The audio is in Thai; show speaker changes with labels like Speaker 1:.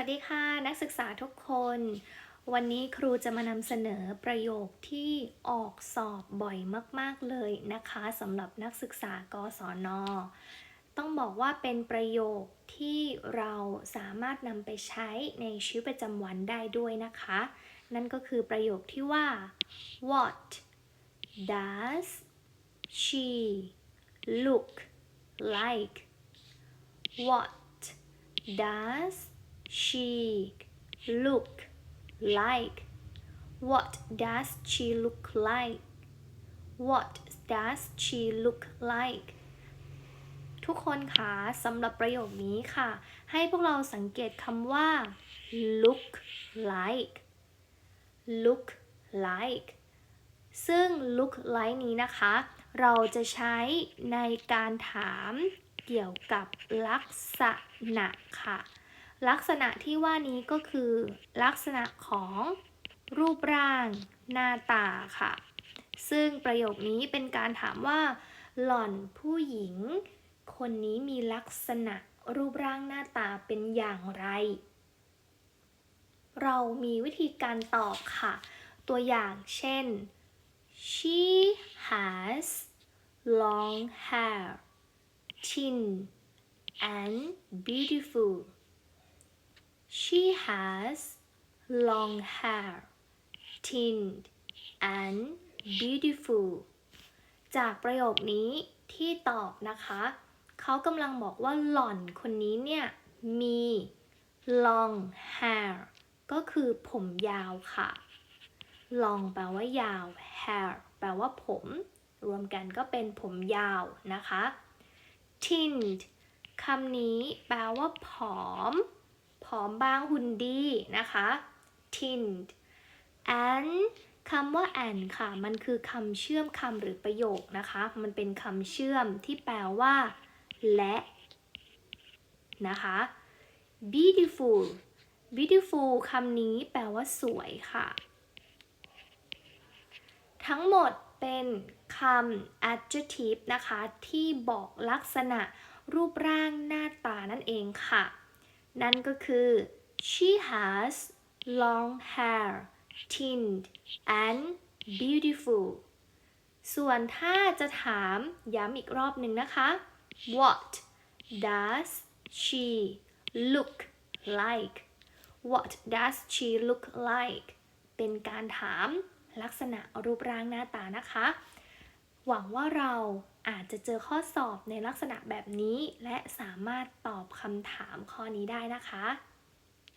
Speaker 1: วัสดีค่ะนักศึกษาทุกคน วันนี้ครูจะมานำเสนอประโยคที่ออกสอบบ่อยมาก ๆ เลยนะคะสำหรับนักศึกษากศน ต้องบอกว่าเป็นประโยคที่เราสามารถนำไปใช้ในชีวิตประจำวันได้ด้วยนะคะ นั่นก็คือประโยคที่ว่า what does she look like what does she look like what does she look like what does she look like ทุกคนคะสำหรับประโยคนี้ค่ะ ให้พวกเราสังเกตคำว่า look like look like ซึ่ง look like นี้นะคะ เราจะใช้ในการถามเกี่ยวกับลักษณะค่ะ ลักษณะที่ว่านี้ก็คือ ลักษณะของรูปร่างหน้าตาค่ะ ซึ่งประโยคนี้เป็นการถามว่า หล่อนผู้หญิง คนนี้มีลักษณะรูปร่างหน้าตาเป็นอย่างไร เรามีวิธีการตอบค่ะ ตัวอย่างเช่น she has long hair thin and beautiful she has long hair thin and beautiful จากประโยคนี้ที่ตอบนะคะ เขากำลังบอกว่าหล่อนคนนี้เนี่ย มี long hair ก็คือผมยาวค่ะ long แปลว่ายาว hair แปลว่าผม รวมกันก็เป็นผมยาวนะคะ tinned คำนี้แปลว่าผอม อมบางหุ่นดีนะคะ tint and คำว่า and ค่ะ มันคือคำเชื่อมคำหรือประโยคนะคะ มันเป็นคำเชื่อมที่แปลว่า และนะคะ beautiful beautiful คำนี้แปลว่าสวยค่ะ ทั้งหมดเป็นคำ adjective นะคะ ที่บอกลักษณะรูปร่างหน้าตานั่นเองค่ะ นั่นก็คือ she has long hair tinned and beautiful ส่วนถ้าจะถามย้ำอีกรอบหนึ่งนะคะ what does she look like what does she look like เป็นการถามลักษณะรูปร่างหน้าตานะคะ หวังว่าเราอาจจะเจอข้อสอบในลักษณะแบบนี้ และสามารถตอบคำถามข้อนี้ได้นะคะ